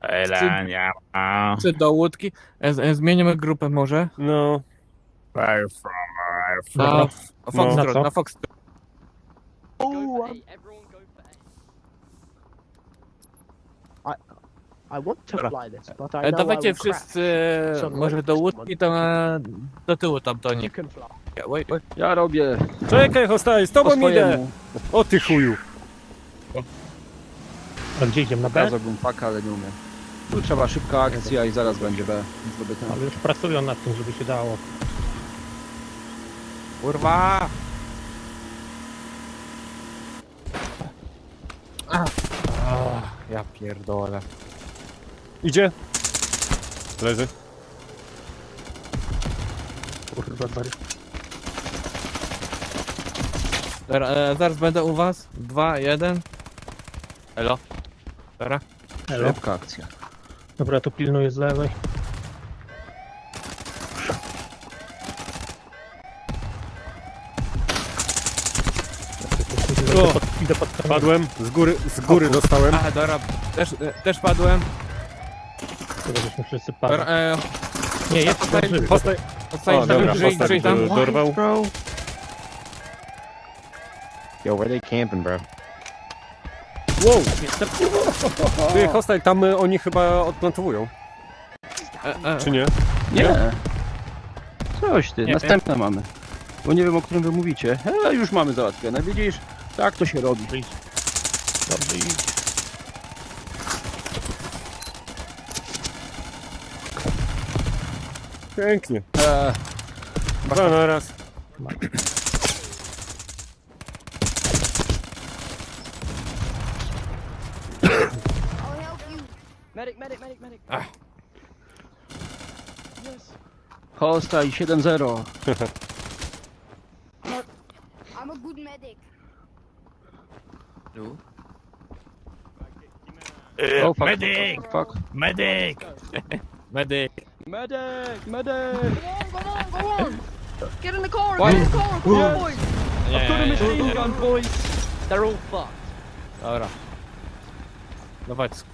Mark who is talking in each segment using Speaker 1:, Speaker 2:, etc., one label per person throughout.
Speaker 1: Elania.
Speaker 2: Czy do łódki? E, e, Zmienimy grupę może.
Speaker 3: No,
Speaker 1: from? Where
Speaker 2: Na
Speaker 1: from?
Speaker 2: Foxtrot,
Speaker 3: No.
Speaker 2: na Foxtrot.
Speaker 4: I want to
Speaker 2: Dobra.
Speaker 4: fly this, but I
Speaker 2: E, Dawajcie
Speaker 4: will
Speaker 2: wszyscy e, może do łódki, to e, do tyłu tam to
Speaker 4: You
Speaker 2: nie.
Speaker 4: can fly.
Speaker 2: Wait, wait.
Speaker 5: Ja robię
Speaker 3: czekaj, hostaj, z
Speaker 5: po
Speaker 3: tobą idę!
Speaker 5: swojemu.
Speaker 3: O ty chuju!
Speaker 6: A gdzie idziemy na B?
Speaker 5: Pokazałbym paka, ale nie umiem. Tu trzeba szybka akcja i zaraz będzie B.
Speaker 6: Ale już pracują nad tym, żeby się dało.
Speaker 2: Kurwa! Ja pierdolę.
Speaker 3: Idzie? Leży.
Speaker 6: Kurwa, bary.
Speaker 2: Dobra, e, zaraz będę u was. Dwa, jeden. Elo. Dobra.
Speaker 5: Szybka akcja.
Speaker 6: Dobra, tu pilnuję z lewej. Idę
Speaker 3: O!
Speaker 6: pod, idę pod kamień.
Speaker 3: Padłem, z góry, z góry dostałem.
Speaker 2: A, dobra. Też, e, też padłem.
Speaker 6: Tego żeśmy wszyscy
Speaker 2: Dobra,
Speaker 6: padli.
Speaker 2: e,
Speaker 6: Nie, jest
Speaker 2: Hostaj-
Speaker 6: tam żywy.
Speaker 2: Odstań,
Speaker 3: o dobra,
Speaker 2: żyj,
Speaker 3: hostaj
Speaker 2: żyj tam.
Speaker 3: do- dorwał.
Speaker 5: bro? Yo, where they camping, bro?
Speaker 3: Wow! Ty, hostaj, tam y, oni chyba odplantowują,
Speaker 2: E, e,
Speaker 3: czy nie?
Speaker 5: Nie. Coś ty,
Speaker 2: Nie.
Speaker 5: następne mamy. Bo nie wiem, o którym wy mówicie. E, już mamy załatwione, widzisz? Tak to się robi.
Speaker 6: Dobrze idź. Dobrze idź.
Speaker 3: Pięknie.
Speaker 5: E,
Speaker 3: Dwa na raz.
Speaker 7: I'll help you.
Speaker 4: Medic, medic, medic, medic.
Speaker 2: Ah.
Speaker 4: Yes.
Speaker 5: Hostaj 7-0.
Speaker 7: I'm a good medic.
Speaker 5: Oh, fuck.
Speaker 1: Medic!
Speaker 5: Fuck.
Speaker 1: Medic!
Speaker 2: Medyk.
Speaker 5: Medic, medic!
Speaker 7: Come on, come on, come on. Get in the car,
Speaker 5: Why?
Speaker 7: get in the car, come on, boys.
Speaker 2: Nie,
Speaker 4: Got a machine gun, boys. They're all fucked.
Speaker 2: Dobra.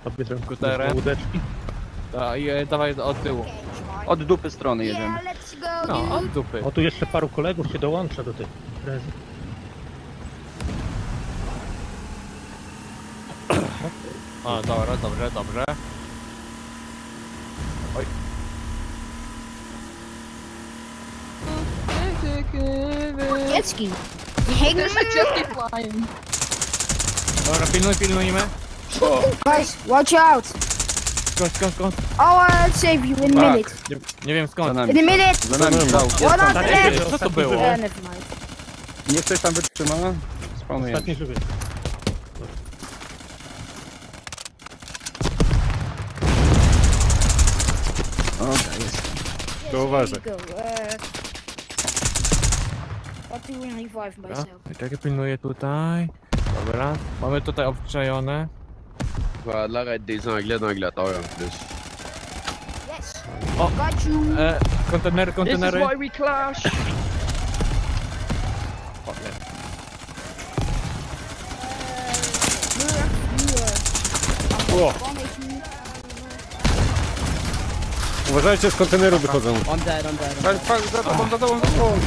Speaker 6: Odbierzemy
Speaker 2: Skuterem.
Speaker 6: łódeczki.
Speaker 2: da, i, e, dawaj od tyłu.
Speaker 7: Okay.
Speaker 5: Od dupy strony jedziemy.
Speaker 7: Yeah, let's go,
Speaker 2: No, od dupy.
Speaker 6: O, tu jeszcze paru kolegów się dołącza do tej imprezy.
Speaker 2: O, dobra, dobrze, dobrze. Oj.
Speaker 7: Jet ski. Hang
Speaker 2: Dobra, pilnuj, pilnujmy.
Speaker 7: Guys, watch out.
Speaker 2: Skąd, skąd, skąd?
Speaker 7: I'll uh, save you in a minute.
Speaker 2: Nie, nie wiem
Speaker 5: Za
Speaker 2: skąd.
Speaker 5: nami.
Speaker 7: In a minute.
Speaker 5: Za nami, jest
Speaker 7: One on
Speaker 2: Ej,
Speaker 7: left.
Speaker 2: Co to było?
Speaker 7: Uh, never mind.
Speaker 5: Nie ktoś tam wytrzyma? Spawnuję.
Speaker 6: Ostatni żywy.
Speaker 5: Dobra, jest.
Speaker 3: To uważaj.
Speaker 7: go. Uh, I'll do
Speaker 2: Dobra,
Speaker 7: myself.
Speaker 2: i czekaj, pilnuję tutaj. Dobra, mamy tutaj obczajone.
Speaker 8: Va l'arrêt des Anglais d'Angleterre en plus.
Speaker 7: Yes.
Speaker 2: Oh.
Speaker 7: Got you.
Speaker 2: E, kontenery,
Speaker 4: This is why we clash.
Speaker 3: O, uważajcie, z konteneru wychodzą.
Speaker 4: I'm dead, I'm dead.
Speaker 5: Fuck, fuck, za tobą, za tobą, za tobą.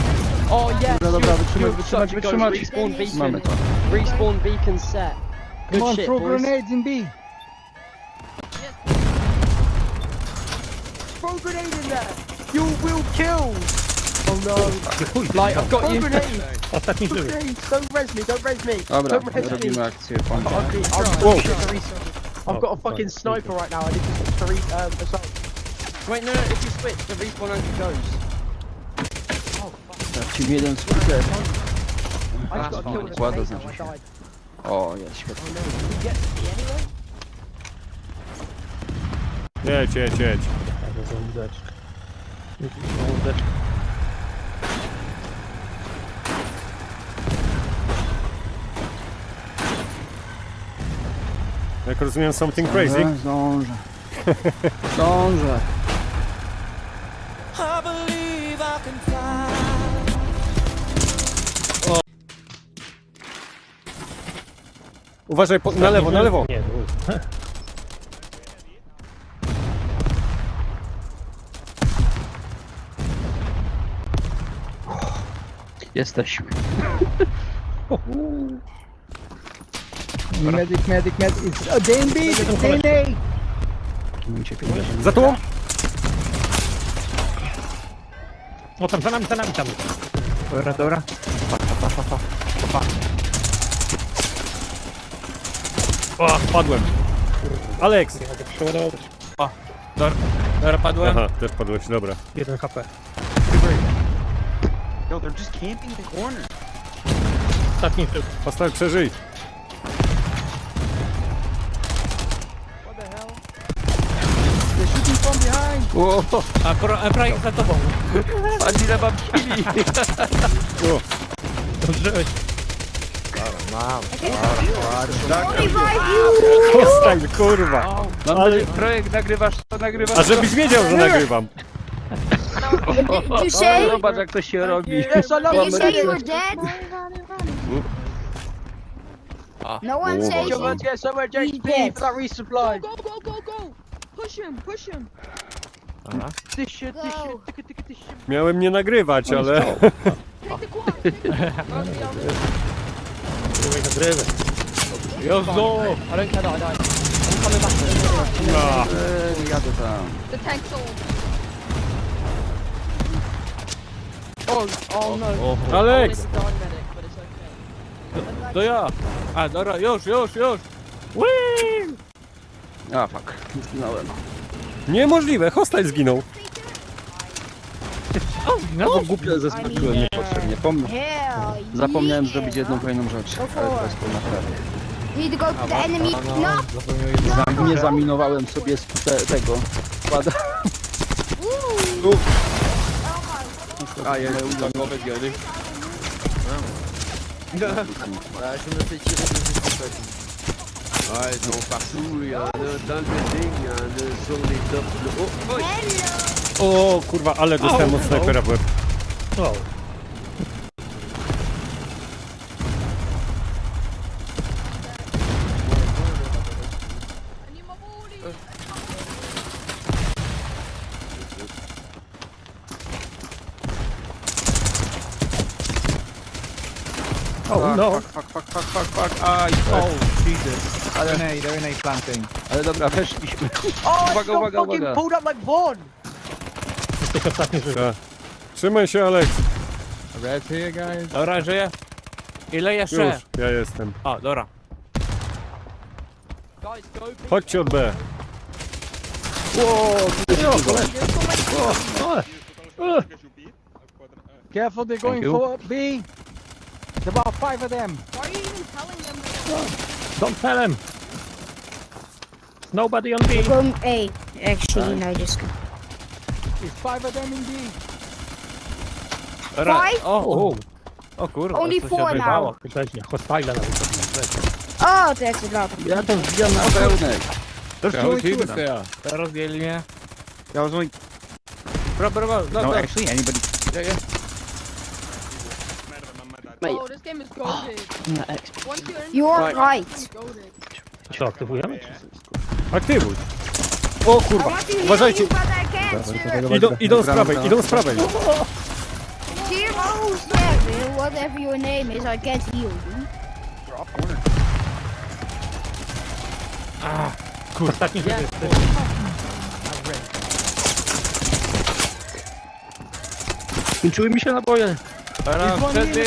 Speaker 4: Oh yes.
Speaker 5: Dobra, dobra, wytrzymać, wytrzymać,
Speaker 4: a
Speaker 5: wytrzymać.
Speaker 4: go. Respawn beacon.
Speaker 5: Mamy to.
Speaker 4: Respawn beacon set. Good shit, boys.
Speaker 5: in B.
Speaker 4: Throw a grenade in there. You will kill. Oh no.
Speaker 6: Chuj,
Speaker 4: Like I've got
Speaker 6: no.
Speaker 4: you. Grenade.
Speaker 6: Ostatni żywy.
Speaker 4: Grenade. Don't res me. Don't res me.
Speaker 5: Dobra,
Speaker 4: Don't res me.
Speaker 5: robimy akcję. pan.
Speaker 4: I've, got- I've,
Speaker 3: Whoa.
Speaker 4: I've got a fucking sniper right now. I need to, to re, um, assault. Wait, no, no, if you switch, the respawn angle goes.
Speaker 5: Ci jeden skuter.
Speaker 4: I just got
Speaker 5: fine.
Speaker 4: killed with a
Speaker 5: Kładę,
Speaker 4: grenade now,
Speaker 5: znaczy
Speaker 4: I
Speaker 5: się.
Speaker 4: died.
Speaker 5: O, jest świetnie.
Speaker 4: Oh no, did he get me anyway?
Speaker 3: Jedź, jedź, jedź.
Speaker 6: Jadę za łódeczkę. Na łódeczkę.
Speaker 3: Jak rozumiem, something crazy.
Speaker 5: Zdążę, Zdążę. Zdążę.
Speaker 3: Uważaj, po, na lewo, na lewo.
Speaker 6: Nie, dwóch.
Speaker 5: Jesteśmy.
Speaker 6: Medic, medic, medic. It's a DNB, DNA!
Speaker 3: Za tobą?
Speaker 6: O, tam za nami, za nami, tam.
Speaker 2: Dobra, dobra.
Speaker 3: O, padłem. Alex!
Speaker 6: Mogę przeładować.
Speaker 2: Dobra, dobra padłem.
Speaker 3: Aha, też padłeś, dobra.
Speaker 6: Jeden HP.
Speaker 5: Yo, they're just camping the corner.
Speaker 6: Ostatni typ.
Speaker 3: Pastal, przeżyj.
Speaker 5: O,
Speaker 2: A pro, e, prawie za tobą.
Speaker 5: patrz ile mam kili.
Speaker 6: Dobrze.
Speaker 7: Only five you!
Speaker 3: Pastal, kurwa.
Speaker 5: Mam
Speaker 3: Ale-
Speaker 5: nadzieję, projekt nagrywasz, to nagrywasz.
Speaker 3: A żebyś wiedział, że nagrywam.
Speaker 7: Did you say?
Speaker 5: Zobacz jak to się robi.
Speaker 7: Did you say you were dead? No one says you.
Speaker 4: get somewhere,
Speaker 7: He's dead.
Speaker 4: that resupply.
Speaker 9: Go, go, go, go! Push him, push him!
Speaker 2: Aha.
Speaker 4: Shit, this
Speaker 7: Go.
Speaker 4: shit, tyka, tyka, this shit.
Speaker 3: Miałem nie nagrywać, ale...
Speaker 9: Take the quad! Take the quad.
Speaker 2: Jezu!
Speaker 4: I don't care that I died. I'm coming back.
Speaker 3: A,
Speaker 5: Eee, jadę tam.
Speaker 9: The tank sold.
Speaker 4: Oh, oh no.
Speaker 2: O,
Speaker 3: Alex!
Speaker 4: It's a darn medic, but it's okay.
Speaker 2: to ja. A, dobra, już, już, już. Whee!
Speaker 5: A, fuck. Zginąłem.
Speaker 3: Niemożliwe, hostel zginął.
Speaker 5: No bo głupio zeskoczyłem niepotrzebnie. Pom
Speaker 7: Hell
Speaker 5: Zapomniałem
Speaker 7: yeah.
Speaker 5: zrobić jedną fajną rzecz. Ale teraz po naprawie.
Speaker 7: Need to go to the enemy. No.
Speaker 5: Zam- Nie zaminowałem sobie sp- te, tego. Pada.
Speaker 7: Ooh.
Speaker 5: A, ja udało wygiony.
Speaker 8: Ouais, ils sont partout. Il y en a dans le building, il y en a sur les tops. là. Oh, oh.
Speaker 3: O, kurwa, ale dostałem od snajpera w łeb.
Speaker 6: O,
Speaker 9: I need my booty!
Speaker 6: oh no.
Speaker 5: Fuck, fuck, fuck, fuck, fuck. Aj,
Speaker 6: Oh, Jesus.
Speaker 5: Ale-
Speaker 6: in A planting.
Speaker 5: ale dobra, weszliśmy.
Speaker 4: Oh,
Speaker 5: Uwaga, uwaga,
Speaker 4: fucking
Speaker 5: uwaga.
Speaker 4: pulled up like Vaughn.
Speaker 6: Jesteś ostatni żywy.
Speaker 3: Tak. Trzymaj się, Alex.
Speaker 6: Red here, guys.
Speaker 2: Dobra, żyję. Ile jeszcze?
Speaker 3: Już, ja jestem.
Speaker 2: O, dobra.
Speaker 4: Guys, go. big.
Speaker 3: Chodźcie od B.
Speaker 6: Careful, they're going for B. There's about five of them.
Speaker 9: Why are you even telling them that?
Speaker 6: Don't tell them. Nobody on B.
Speaker 7: We're going A. Actually, no, just go.
Speaker 6: There's five of them in B.
Speaker 7: Five?
Speaker 2: O, o kurwa,
Speaker 7: Only
Speaker 2: to się
Speaker 7: four.
Speaker 6: Wyraźnie, hostile nawet.
Speaker 7: Oh, that's a lot.
Speaker 5: Ja to wbijam na pełnej.
Speaker 2: Teraz dzieli mnie.
Speaker 5: Ja was only...
Speaker 2: Bro, bro, bro, no,
Speaker 5: No,
Speaker 2: no.
Speaker 5: actually, anybody...
Speaker 2: Ja, ja.
Speaker 9: Oh, this game is goated. Once you're in
Speaker 7: You are right.
Speaker 6: Co, aktywujemy?
Speaker 3: Aktywuj. O,
Speaker 7: I
Speaker 3: kurwa.
Speaker 7: want to heal
Speaker 3: Uważajcie.
Speaker 7: you, but I can't, sir.
Speaker 3: Idą, idą z prawej, idą z prawej.
Speaker 7: Zero seven, whatever your name is, I can't heal you.
Speaker 6: Ostatni żywy.
Speaker 5: Skończyły mi się naboje.
Speaker 2: Teraz wtedy.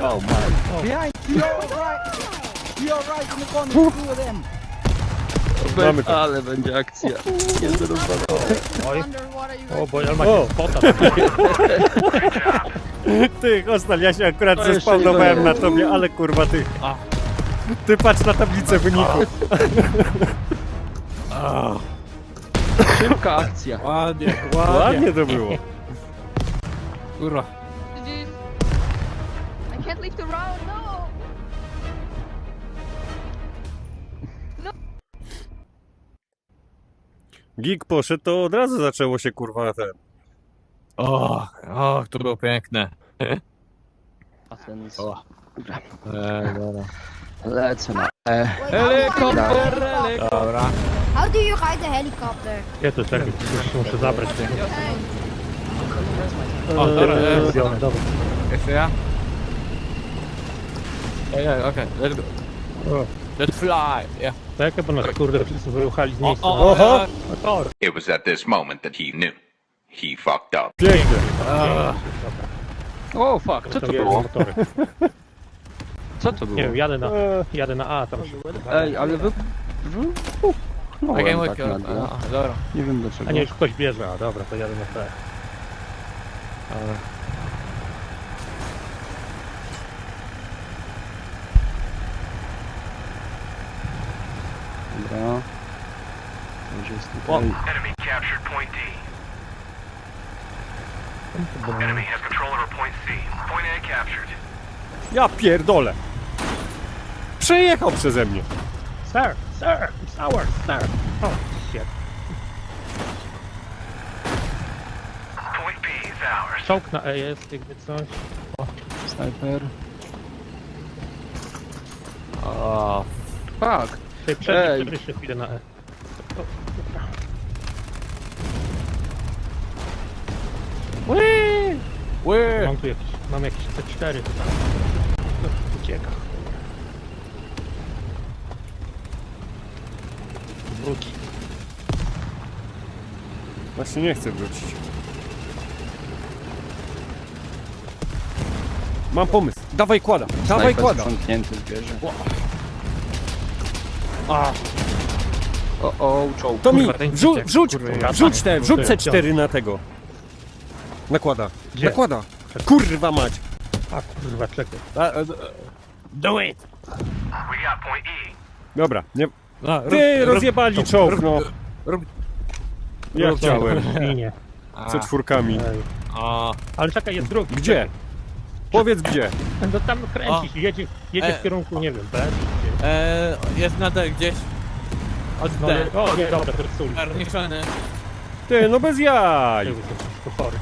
Speaker 5: Oh my.
Speaker 6: Behind, you're right. You're right in the corner, two of them.
Speaker 3: Mamy to.
Speaker 5: Ale będzie akcja. Jest.
Speaker 6: Oj. O, bo ja
Speaker 3: O.
Speaker 6: mam spota.
Speaker 3: Ty, hostel, ja się akurat
Speaker 5: To jeszcze
Speaker 3: zespawnowałem
Speaker 5: nie
Speaker 3: na tobie, ale kurwa ty. Ty patrz na tablicę wyników.
Speaker 5: Szybka akcja.
Speaker 2: Ładnie, ładnie.
Speaker 3: Ładnie to było.
Speaker 2: Kurwa.
Speaker 9: GG's. I can't leave the round, no!
Speaker 3: Gig poszedł, to od razu zaczęło się kurwa ten.
Speaker 2: O, o, to było piękne.
Speaker 5: O.
Speaker 2: E, dobra.
Speaker 5: Lecę na E.
Speaker 2: Helikopter, helikopter. Dobra.
Speaker 7: How do you ride the helicopter?
Speaker 6: Ja to czekaj, już muszę zabrać. Nie?
Speaker 2: O, dobra, e,
Speaker 6: dobra.
Speaker 2: jeszcze ja? Ej, ej, okej, let's go.
Speaker 6: O.
Speaker 2: Let's fly, yeah.
Speaker 6: Czekaj, bo nas kurde wszyscy wyruchali z miejsca.
Speaker 2: o,
Speaker 1: Oho.
Speaker 6: No tor.
Speaker 10: It was at this moment that he knew. He fucked up.
Speaker 1: Pięknie.
Speaker 5: O, fuck, co to było?
Speaker 6: Motory.
Speaker 5: Co to
Speaker 6: Nie
Speaker 5: było?
Speaker 6: wiem, jadę na, jadę na A tam.
Speaker 5: Ej, ale wy...
Speaker 2: can
Speaker 5: Uchnąłem
Speaker 2: wait,
Speaker 5: tak nagle.
Speaker 2: a, dobra.
Speaker 5: Nie wiem dlaczego.
Speaker 6: A nie, już ktoś bierze, a dobra, to jadę na T.
Speaker 2: Dobra.
Speaker 5: Dobra. Już jest tutaj.
Speaker 10: Enemy captured point D. Enemy has control over point C. Point A captured.
Speaker 3: Ja pierdolę. Przejechał przeze mnie.
Speaker 6: Sir, sir, ours, sir. Oh, shit.
Speaker 10: Point B is ours.
Speaker 6: Czołg na E jest, jakby coś.
Speaker 5: Snajper.
Speaker 2: O,
Speaker 5: Fuck.
Speaker 6: Tej
Speaker 5: Ej.
Speaker 6: przejdzie jeszcze chwilę na E.
Speaker 2: ły!
Speaker 6: Mam tu jakieś, mam jakieś C4 tutaj. Ucieka.
Speaker 3: Właśnie nie chcę wrócić. Mam pomysł. Dawaj kłada. Dawaj
Speaker 5: Snajper
Speaker 3: kłada.
Speaker 5: sprzątnięty.
Speaker 3: A,
Speaker 5: O, o, czołg.
Speaker 3: to mi,
Speaker 2: Kurwa, ten
Speaker 3: wrzu,
Speaker 2: dzieciak,
Speaker 3: wrzuć,
Speaker 2: kurwa,
Speaker 3: wrzuć te, wrzuć
Speaker 6: Kurde,
Speaker 3: C4 na tego. Nakłada.
Speaker 6: Gdzie?
Speaker 3: Nakłada. Kurwa mać.
Speaker 6: A kurwa, czekaj.
Speaker 3: A, a,
Speaker 2: Do it!
Speaker 10: We got point E.
Speaker 3: Dobra, nie.
Speaker 2: No, rób,
Speaker 3: Ty, rozjebali czołg, no.
Speaker 2: rób.
Speaker 3: Ja chciałem.
Speaker 6: Linie.
Speaker 2: A,
Speaker 3: C czwórkami.
Speaker 6: Ej.
Speaker 2: a,
Speaker 6: Ale czekaj, jest drugi.
Speaker 3: Gdzie? Powiedz gdzie.
Speaker 6: No tam kręci się, jedzie, jedzie
Speaker 2: E.
Speaker 6: w kierunku, nie wiem, B. czy
Speaker 2: e, jest na D gdzieś. Od
Speaker 6: No,
Speaker 2: D.
Speaker 6: nie, o nie, dobra, to jest ulica.
Speaker 3: Ty, no bez jaj.
Speaker 6: To ciężko chory.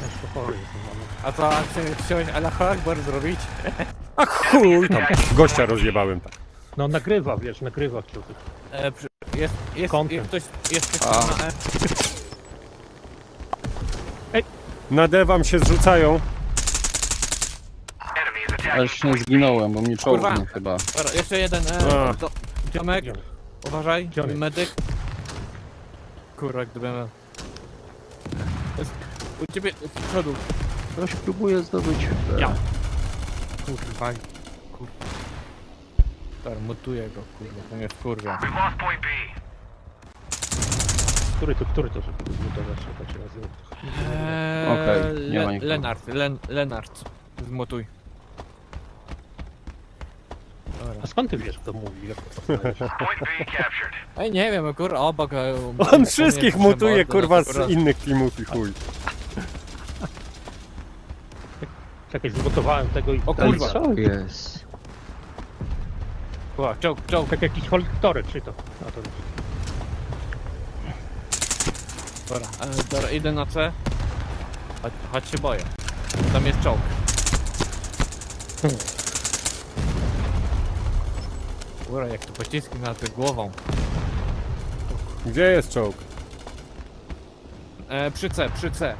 Speaker 6: Ciężko chory jest. no.
Speaker 2: A chci- chciałeś Allah Akbar zrobić?
Speaker 3: A chuj tam. Gościa rozjebałem tak.
Speaker 6: No nagrywa, wiesz, nagrywa kiełty.
Speaker 2: E, przy, jest, jest,
Speaker 6: Content.
Speaker 2: jest ktoś, jest ktoś
Speaker 5: A.
Speaker 2: na E.
Speaker 3: Na D wam się zrzucają.
Speaker 5: Ale już nie zginąłem, bo mnie
Speaker 2: Kurwa.
Speaker 5: czołgnie chyba.
Speaker 2: Dobra, jeszcze jeden. E,
Speaker 3: A.
Speaker 2: do, Tomek,
Speaker 6: Gdzie
Speaker 2: uważaj,
Speaker 6: Gdzie on jest?
Speaker 2: medyk. Kurwa, gdybym... Jest, u ciebie z przodu.
Speaker 5: Ktoś próbuje zdobyć... e,
Speaker 6: Ja.
Speaker 2: Kurwa. Kurwa. Dobra, mutuję go, kurwa, to mnie wkurwia.
Speaker 10: We've lost point B.
Speaker 6: Który to, który to, żeby zmutować, jak to się nazywa?
Speaker 2: Eee,
Speaker 5: Okej, nie ma nikogo.
Speaker 2: Lenart, Len, Lenart. Zmutuj. Dobra.
Speaker 6: A skąd ty wiesz, kto mówi? Jak to
Speaker 10: Point B captured.
Speaker 2: Ej, nie wiem, kurwa, obok... e,
Speaker 3: On wszystkich mutuje,
Speaker 2: trzeba,
Speaker 3: kurwa, z innych teamów i chuj.
Speaker 6: Czekaj, zmutowałem tego i...
Speaker 2: O kurwa.
Speaker 5: co jest?
Speaker 2: Kurwa, czołg, czołg.
Speaker 6: Tak jakiś holektorek, czy to? A to
Speaker 2: Dobra, e, dobra, idę na C. Chodź, chodź się boję. Tam jest czołg. Kurwa, jak to pociski na tę głową.
Speaker 3: Gdzie jest czołg?
Speaker 2: E, przy C, przy C.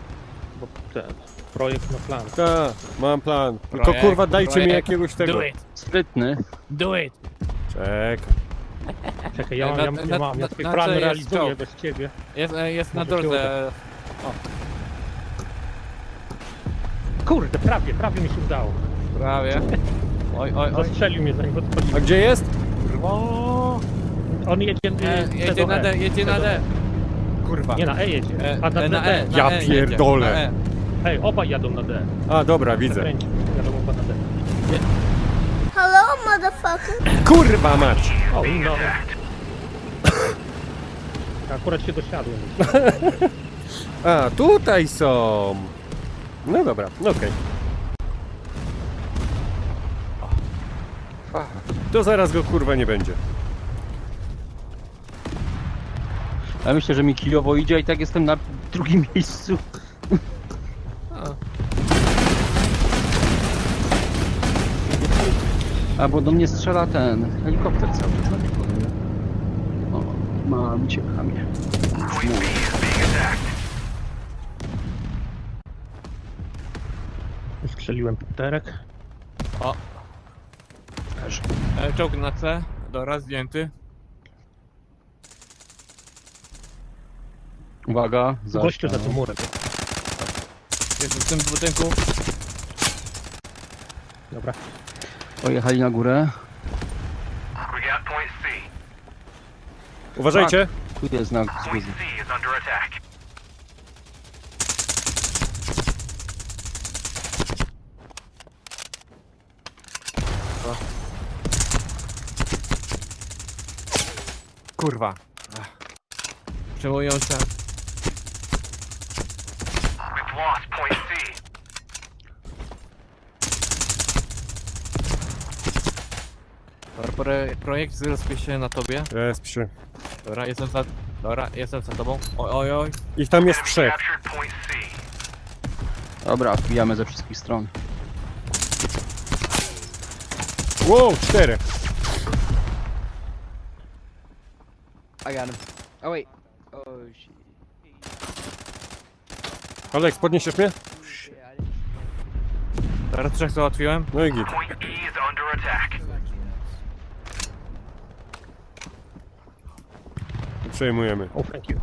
Speaker 6: bo ten projekt na plan.
Speaker 3: Ta, mam plan. Tylko
Speaker 2: Projekt,
Speaker 3: kurwa dajcie mi
Speaker 2: projekt.
Speaker 3: jakiegoś tego.
Speaker 2: Do it,
Speaker 5: Sprytny.
Speaker 2: do it.
Speaker 3: Czekaj.
Speaker 6: Czekaj, ja,
Speaker 2: Na-
Speaker 6: ja, ja,
Speaker 2: na-
Speaker 6: mam, ja
Speaker 2: na
Speaker 6: plan realizuję bez ciebie.
Speaker 2: Jest, e, jest na drodze.
Speaker 6: Kurde, prawie, prawie mi się udało.
Speaker 2: Prawie. Oj, oj, oj.
Speaker 6: Zastrzelił mnie zanim odchodził.
Speaker 3: A gdzie jest?
Speaker 6: On jedzie,
Speaker 2: E, jedzie na
Speaker 6: E.
Speaker 2: D, jedzie na D. Kurwa.
Speaker 6: Nie, na E jedzie.
Speaker 2: E,
Speaker 6: A na,
Speaker 2: e,
Speaker 6: na,
Speaker 2: na
Speaker 6: D.
Speaker 2: E.
Speaker 3: Ja
Speaker 2: E jedzie,
Speaker 3: pierdolę.
Speaker 2: E.
Speaker 6: Ej, obaj jadą na D.
Speaker 3: A, dobra, widzę.
Speaker 6: Jadą oba na D.
Speaker 7: Motherfucker.
Speaker 3: Kurwa mać!
Speaker 6: O, no. Akurat się dosiadłem.
Speaker 3: A, tutaj są! No dobra, no okej. To zaraz go kurwa nie będzie.
Speaker 5: Ja myślę, że mi kijowo idzie i tak jestem na drugim miejscu. A bo do mnie strzela ten helikopter cały czas. O, mam cię
Speaker 10: attacked.
Speaker 6: Strzeliłem pterek.
Speaker 2: E, czołg na C. Dobra, zdjęty.
Speaker 5: Uwaga, za
Speaker 6: Gościu za tym murem.
Speaker 2: Jest w tym budynku.
Speaker 6: Dobra.
Speaker 5: Pojechali na górę.
Speaker 3: Uważajcie!
Speaker 5: Tu jest znak
Speaker 10: attack.
Speaker 2: Kurwa. Przejmująca.
Speaker 10: We've lost point C.
Speaker 2: Dobra, pro- projekt zrespie się na tobie.
Speaker 3: Resp się.
Speaker 2: Dobra, jestem za... Dobra, jestem za tobą. Oj, oj, oj.
Speaker 3: Ich tam jest trzech.
Speaker 10: captured point C.
Speaker 5: Dobra, wbijamy ze wszystkich stron.
Speaker 3: Wow, cztery.
Speaker 4: I got him. Oh wait. Oh shit.
Speaker 3: Aleks, podniesiesz mnie?
Speaker 2: Teraz trzech załatwiłem.
Speaker 3: No i git.
Speaker 10: Point E is under attack.
Speaker 3: Przejmujemy.
Speaker 6: Oh, thank you.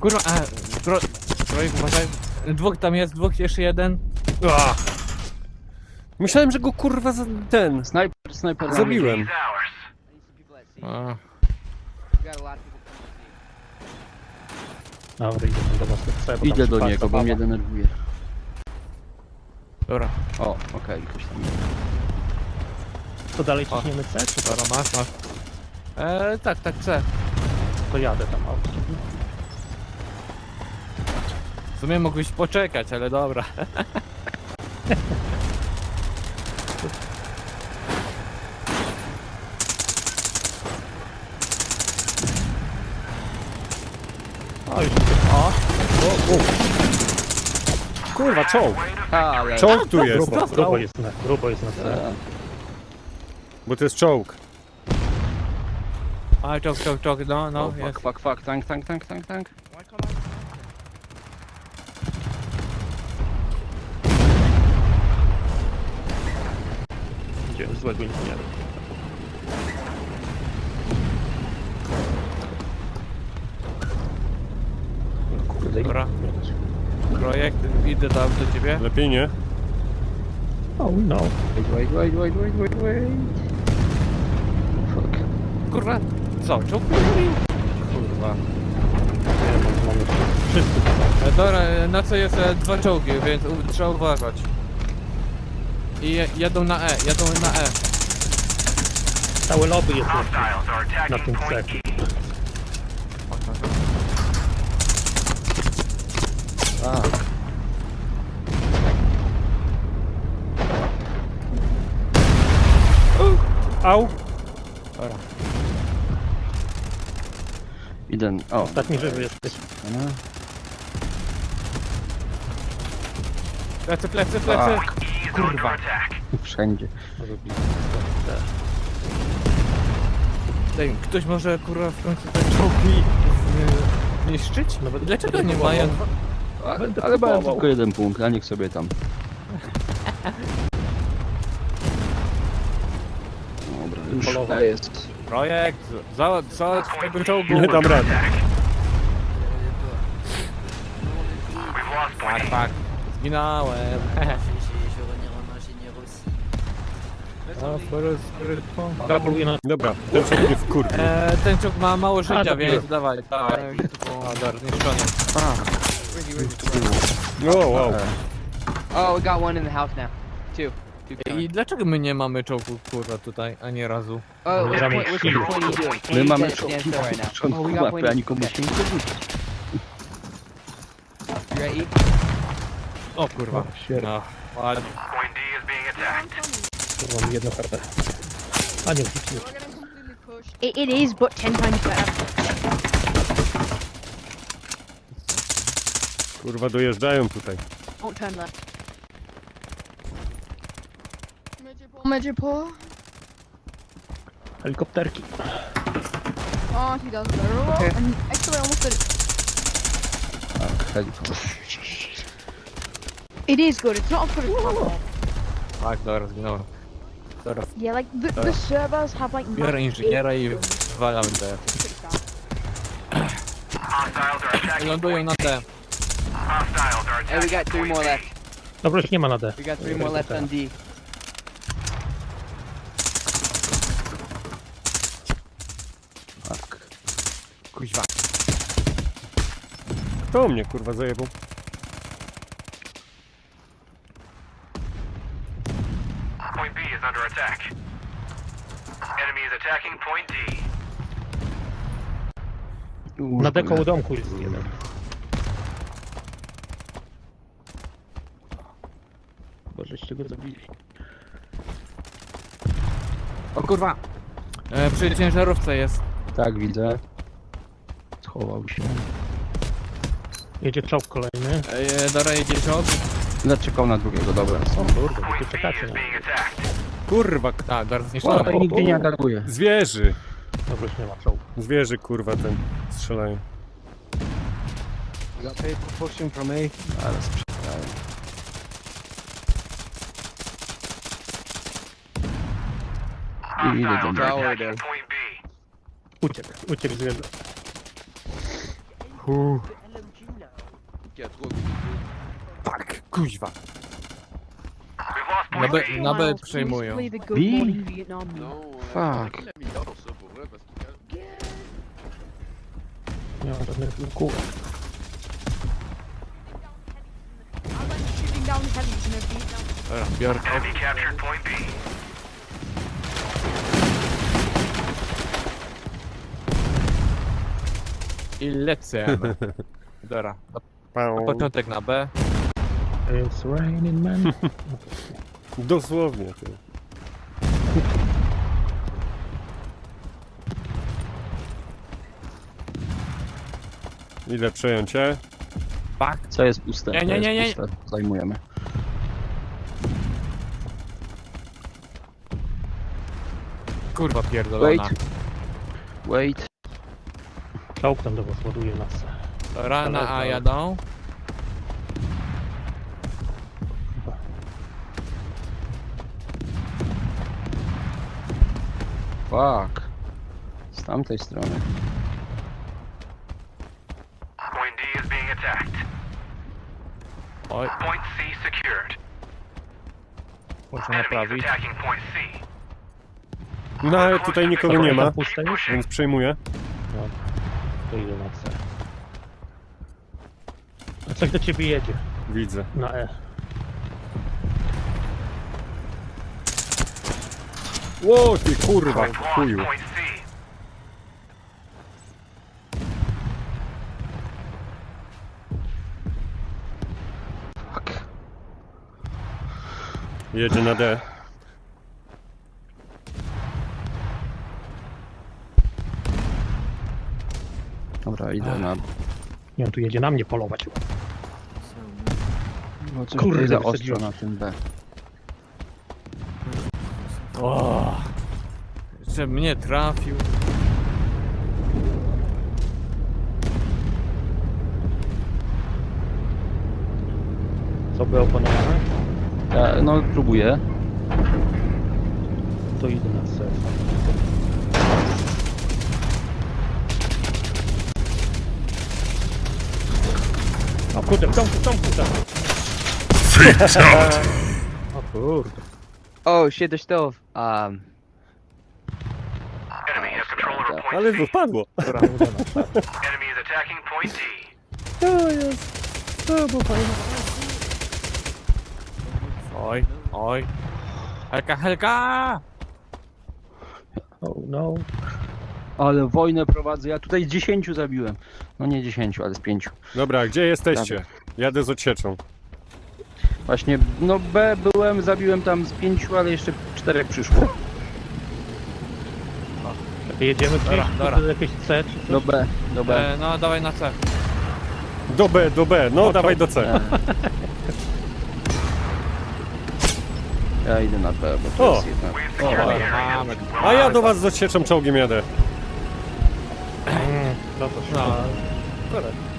Speaker 2: Kurwa, a, pro, projekt uważaj. Dwóch tam jest, dwóch, jeszcze jeden.
Speaker 3: Ach. Myślałem, że go kurwa za ten.
Speaker 5: Snajper, snajper. na
Speaker 3: Zabiłem.
Speaker 2: A,
Speaker 6: Dobra, idę tam do was.
Speaker 5: Idę do niego, bo mnie denerwuje.
Speaker 2: Dobra,
Speaker 5: O, okej, ktoś tam jest.
Speaker 6: To dalej ciśniemy C, czy
Speaker 2: dobra, masz, masz. E, tak, tak, chcę.
Speaker 6: To jadę tam autem.
Speaker 2: W sumie mógłbyś poczekać, ale dobra.
Speaker 6: O, już
Speaker 3: O, o. Kurwa, czołg.
Speaker 5: Ale...
Speaker 3: Czołg tu jest.
Speaker 6: grubo, grubo jest na, grubo jest na C.
Speaker 3: Bo to jest czołg.
Speaker 2: A, czok, czok, czok, no, no,
Speaker 5: No, fuck,
Speaker 2: jest.
Speaker 5: fuck, fuck, tank, tank, tank, tank, tank.
Speaker 6: Idziemy złego inżyniera. No kurde,
Speaker 2: Dobra. Projekt, idę tam do ciebie.
Speaker 3: Lepiej nie.
Speaker 6: Oh no.
Speaker 5: Wait, wait, wait, wait, wait, wait, wait. Fuck.
Speaker 2: Kurwa, co, czołg? Kurwa.
Speaker 6: Wszyscy.
Speaker 2: E, dobra, e, na co jest e, dwa czołgi, więc u, trzeba uważać. I je, jadą na E, jadą na E.
Speaker 6: Całe lobby jest na, tym C.
Speaker 10: point E.
Speaker 5: A,
Speaker 3: Au.
Speaker 5: idę... O,
Speaker 6: Ostatni żywy jesteś.
Speaker 5: no.
Speaker 2: Plecy, plecy, plecy. Kurwa.
Speaker 5: wszędzie.
Speaker 2: Ej, ktoś może kurwa w końcu te czołgi e, zniszczyć?
Speaker 6: Nawet-
Speaker 2: Dlaczego
Speaker 6: nawet
Speaker 2: nie
Speaker 6: próbował.
Speaker 2: mają?
Speaker 5: A,
Speaker 6: Będę
Speaker 5: ale mają
Speaker 6: próbował.
Speaker 5: tylko jeden punkt, a niech sobie tam. Dobra, już
Speaker 6: Polował.
Speaker 5: jest.
Speaker 2: Projekt, za, za tego czołgu.
Speaker 3: Nie dam rady.
Speaker 2: Tak, tak. Zginąłem.
Speaker 6: Gratuluję na
Speaker 3: Dobra, ten czołg mnie wkurwi.
Speaker 2: E, ten czołg ma mało życia,
Speaker 6: to
Speaker 2: więc
Speaker 6: było.
Speaker 2: dawaj, A.
Speaker 3: O, wow.
Speaker 4: Oh, we got one in the house now. Two.
Speaker 2: I dlaczego my nie mamy czołgu, kurwa, tutaj, ani razu?
Speaker 4: Oh,
Speaker 6: Nie
Speaker 4: what's
Speaker 6: mamy
Speaker 4: point, what's
Speaker 6: chwili.
Speaker 4: point you doing?
Speaker 5: My mamy czołgi na początku
Speaker 4: Oh, we got
Speaker 5: mapy,
Speaker 4: point
Speaker 5: a nikomu się nie.
Speaker 4: You ready?
Speaker 2: O kurwa. No, ładnie.
Speaker 10: Attacked.
Speaker 6: Mam jedną kartę. A nie, nie.
Speaker 7: It, it is, but ten times better.
Speaker 3: Kurwa, dojeżdżają tutaj.
Speaker 7: Don't turn left.
Speaker 9: Major pull.
Speaker 6: Helikopterki.
Speaker 9: Oh, he does better roll.
Speaker 4: Okay.
Speaker 9: And actually, I almost did it.
Speaker 5: Tak, helikopter.
Speaker 9: It is good. It's not as good as.
Speaker 2: Tak, dobra, zginąłem. Teraz
Speaker 9: Yeah, like the, the servers have like.
Speaker 2: biorę inżyniera i walam te. Lądują na te.
Speaker 4: Hey, we got three more left.
Speaker 6: Dobra, już nie ma na D.
Speaker 4: We got three more left on D.
Speaker 5: Tak.
Speaker 2: Kuźwa.
Speaker 3: Kto mnie kurwa zajebał?
Speaker 10: Point B is under attack. Enemy is attacking point D.
Speaker 6: Na D koło domku jest jeden. Go zabili.
Speaker 2: O kurwa. E, przy ciężarówce jest.
Speaker 5: Tak, widzę. Schował się.
Speaker 6: Jedzie czołg kolejny.
Speaker 2: E, dobra, jedzie ciąg.
Speaker 5: Zaczekał na drugiego, dobra. Są.
Speaker 6: Kurde, wy tu
Speaker 10: Point B
Speaker 6: czekacie na.
Speaker 3: Kurwa,
Speaker 2: Tak, zaraz
Speaker 5: O, to nigdzie nie atakuje.
Speaker 3: zwierzy.
Speaker 6: Dobra, już nie ma czołgu.
Speaker 3: Zwierzy kurwa ten strzelają.
Speaker 4: People pushing from A.
Speaker 5: Ale I idę do mnie.
Speaker 6: Uciekł, uciekł zwierzę.
Speaker 8: Qui a trois
Speaker 2: Tak, kuźwa. Na B, na B przejmują.
Speaker 9: Play the Good
Speaker 5: B?
Speaker 9: Morning Vietnam.
Speaker 8: Non, euh,
Speaker 5: Fuck.
Speaker 6: Nie ma żadnych kółek.
Speaker 2: Dobra, biorę
Speaker 10: captured point B.
Speaker 2: I lecę. Dobra, na początek na B.
Speaker 6: It's raining man.
Speaker 3: Dosłownie ty. Ile przejęcie?
Speaker 2: Pak.
Speaker 5: Co jest puste?
Speaker 2: Nie, nie, nie, nie.
Speaker 5: puste. Zajmujemy.
Speaker 2: Kurwa pierdolona.
Speaker 5: Wait. Wait.
Speaker 6: Tam do was ładuje nas.
Speaker 2: Dobra, na A jadą.
Speaker 5: Fuck. Z tamtej strony.
Speaker 10: Point D is being attacked.
Speaker 2: Oj,
Speaker 10: Point C secured.
Speaker 2: muszę
Speaker 10: Enemy is
Speaker 2: naprawić.
Speaker 10: attacking point C.
Speaker 3: No ale tutaj nikogo nie ma,
Speaker 6: Tam puste już?
Speaker 3: więc przejmuję.
Speaker 6: To idę na C. A coś do ciebie jedzie.
Speaker 3: Widzę.
Speaker 6: Na E.
Speaker 3: Ło ty kurwa, chuju.
Speaker 10: point C.
Speaker 5: Fuck.
Speaker 3: Jedzie na D.
Speaker 5: Dobra, idę na...
Speaker 6: Nie, on tu jedzie na mnie polować.
Speaker 5: No coś
Speaker 6: Kurde,
Speaker 5: za
Speaker 6: wysadziłem.
Speaker 5: ostro na tym B.
Speaker 2: O, że mnie trafił.
Speaker 6: Co by opanowane?
Speaker 5: Ja, no, próbuję.
Speaker 6: To idę na C. O kurde, w domku, w domku, tam. O kurde.
Speaker 4: Oh shit, they're still. Um.
Speaker 10: Enemy has control over point
Speaker 3: Ale
Speaker 10: C.
Speaker 3: wypadło.
Speaker 10: Enemy is attacking point D.
Speaker 3: To jest. To było fajne.
Speaker 2: Oj, oj. Helka, Helka!
Speaker 6: Oh no.
Speaker 5: Ale wojnę prowadzę. Ja tutaj 10 zabiłem. No nie 10, ale z 5.
Speaker 3: Dobra, gdzie jesteście? Jadę z odsieczą.
Speaker 5: Właśnie, no B byłem, zabiłem tam z 5, ale jeszcze 4 przyszło.
Speaker 6: Jedziemy gdzieś,
Speaker 2: Dobra,
Speaker 6: dobra,
Speaker 2: dobra.
Speaker 6: jakieś C czy coś?
Speaker 5: Do B, do B.
Speaker 2: E, no dawaj na C.
Speaker 3: Do B, do B, no
Speaker 6: O,
Speaker 3: dawaj do C.
Speaker 5: E. Ja idę na B, bo to
Speaker 3: O!
Speaker 5: jest jedna.
Speaker 10: We've secured the
Speaker 2: dobra,
Speaker 10: area.
Speaker 2: mamy.
Speaker 3: A ja do was z odsieczą czołgiem jadę.
Speaker 6: To
Speaker 2: No.
Speaker 6: no. Korek.